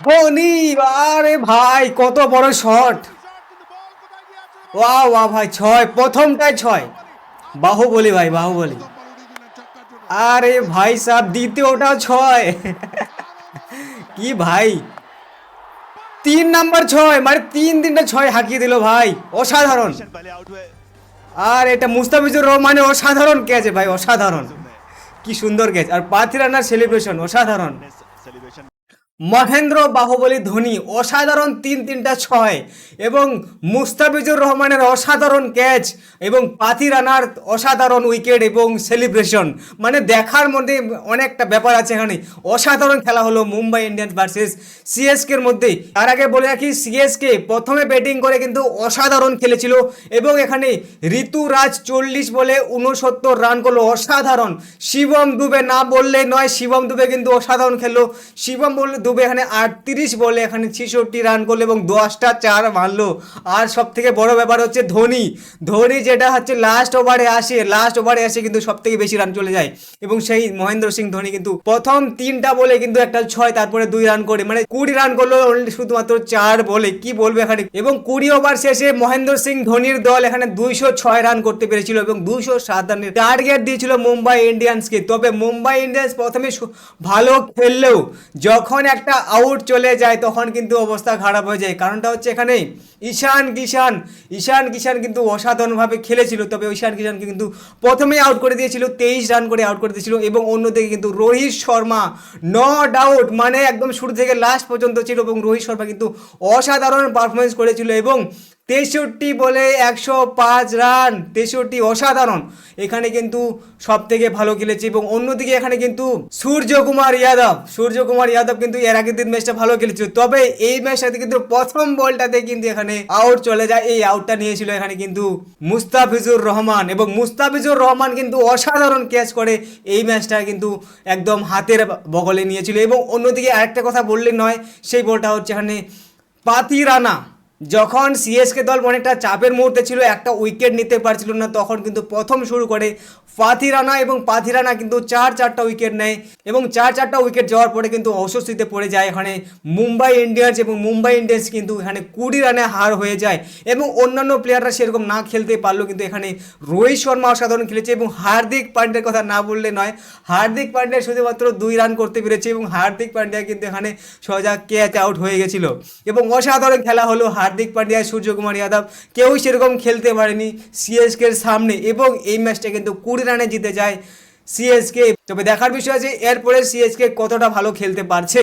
বনি আরে ভাই, কত বড় শট ওয়া ওয়া ভাই, ছয় প্রথমটাই ছয়। বাহুবলি ভাই, বাহুবলি। আরে ভাই সাহেব দ্বিতীয়টা ছয়। কি ভাই? তিন নাম্বার ছয় মানে তিন দিনটা ছয় হাঁকিয়ে দিল ভাই, অসাধারণ। আর এটা মুস্তাফিজুর রহমানের অসাধারণ ক্যাচ ভাই, অসাধারণ। কি সুন্দর ক্যাচ আর পাথিরানার সেলিব্রেশন অসাধারণ। মহেন্দ্র বাহুবলী ধোনি অসাধারণ তিন তিনটা ছয় এবং মুস্তাফিজুর রহমানের অসাধারণ ক্যাচ এবং পাথি রানার অসাধারণ উইকেট এবং সেলিব্রেশন। মানে দেখার মধ্যে অনেকটা ব্যাপার আছে এখানে। অসাধারণ খেলা হলো মুম্বাই ইন্ডিয়ান্স ভার্সেস সিএসকের মধ্যে। তার আগে বলে রাখি, সিএসকে প্রথমে ব্যাটিং করে কিন্তু অসাধারণ খেলেছিল এবং এখানে ঋতুরাজ চল্লিশ বলে উনসত্তর রান করল। অসাধারণ। শিবম দুবে না বললে নয়, শিবম দুবে কিন্তু অসাধারণ খেললো। শিবম বললে দুবে এখানে আটত্রিশ বলে এখানে ছেষট্টি রান করল এবং দশটা চার মারলো। আর সব থেকে বড় ব্যাপার হচ্ছে ধোনি। ধোনি যেটা হচ্ছে লাস্ট ওভারে আসে লাস্ট ওভারে আসে কিন্তু সব থেকে বেশি রান চলে যায়। এবং সেই মহেন্দ্র সিং ধোনি কিন্তু প্রথম তিনটা বলে কিন্তু একটা ছয়, তারপরে দুই রান করে। মানে কুড়ি রান করল শুধুমাত্র চার বলে। কি বলবে এখানে? এবং কুড়ি ওভার শেষে মহেন্দ্র সিং ধোনির দল এখানে দুইশো ছয় রান করতে পেরেছিল এবং দুইশো সাত রানের টার্গেট দিয়েছিল মুম্বাই ইন্ডিয়ান্সকে। তবে মুম্বাই ইন্ডিয়ান্স প্রথমে ভালো খেললেও যখন একটা আউট চলে যায়, তখন কিন্তু অবস্থা খারাপ হয়ে যায়। কারণটা হচ্ছে এখানে ঈশান কিষান ঈশান কিষান কিন্তু অসাধারণভাবে খেলেছিল, তবে ঈশান কিষানকে কিন্তু প্রথমেই আউট করে দিয়েছিল, তেইশ রান করে আউট করে দিয়েছিল, এবং অন্যদিকে কিন্তু রোহিত শর্মা নো ডাউট মানে একদম শুরু থেকে লাস্ট পর্যন্ত ছিল, এবং রোহিত শর্মা কিন্তু অসাধারণ পারফরমেন্স করেছিল, এবং তেষট্টি বলে একশো পাঁচ রান। তেষট্টি অসাধারণ। এখানে কিন্তু সব থেকে ভালো খেলেছে এবং অন্যদিকে এখানে কিন্তু সূর্যকুমার যাদব। সূর্যকুমার যাদব কিন্তু এর আগের দিন ম্যাচটা ভালো খেলেছিল। তবে এই ম্যাচটাতে কিন্তু প্রথম বলটাতে কিন্তু এখানে আউট চলে যায়। এই আউটটা নিয়েছিল এখানে কিন্তু মুস্তাফিজুর রহমান এবং মুস্তাফিজুর রহমান কিন্তু অসাধারণ ক্যাচ করে এই ম্যাচটা কিন্তু একদম হাতের বগলে নিয়েছিল এবং অন্যদিকে আরেকটা কথা বললে নয়, সেই বলটা হচ্ছে এখানে পাতি রানা যখন সিএসকে দল অনেকটা চাপের মুহূর্তে ছিল, একটা উইকেট নিতে পারছিল না, তখন কিন্তু প্রথম শুরু করে পাথিরানা এবং পাথিরানা কিন্তু চার চারটা উইকেট নেয় এবং চার চারটা উইকেট যাওয়ার পরে কিন্তু অস্বস্তিতে পড়ে যায় এখানে মুম্বাই ইন্ডিয়ান্স এবং মুম্বাই ইন্ডিয়ান্স কিন্তু এখানে কুড়ি রানে হার হয়ে যায় এবং অন্যান্য প্লেয়াররা সেরকম না খেলতে পারল কিন্তু এখানে রোহিত শর্মা অসাধারণ খেলেছে এবং হার্দিক পান্ডের কথা না বললে নয়, হার্দিক পান্ডে শুধুমাত্র দুই রান করতে পেরেছে এবং হার্দিক পান্ডিয়া কিন্তু এখানে সোজা ক্যাচ আউট হয়ে গেছিল এবং অসাধারণ খেলা হলো হার্দিক পান্ডিয়া, সূর্যকুমার যাদব কেউই সেরকম খেলতে পারেনি সিএসকে এর সামনে এবং এই ম্যাচটা কিন্তু কুড়ি রানে জিতে যায় সিএসকে তবে দেখার বিষয় আছে, এরপরে সিএসকে কতটা ভালো খেলতে পারছে।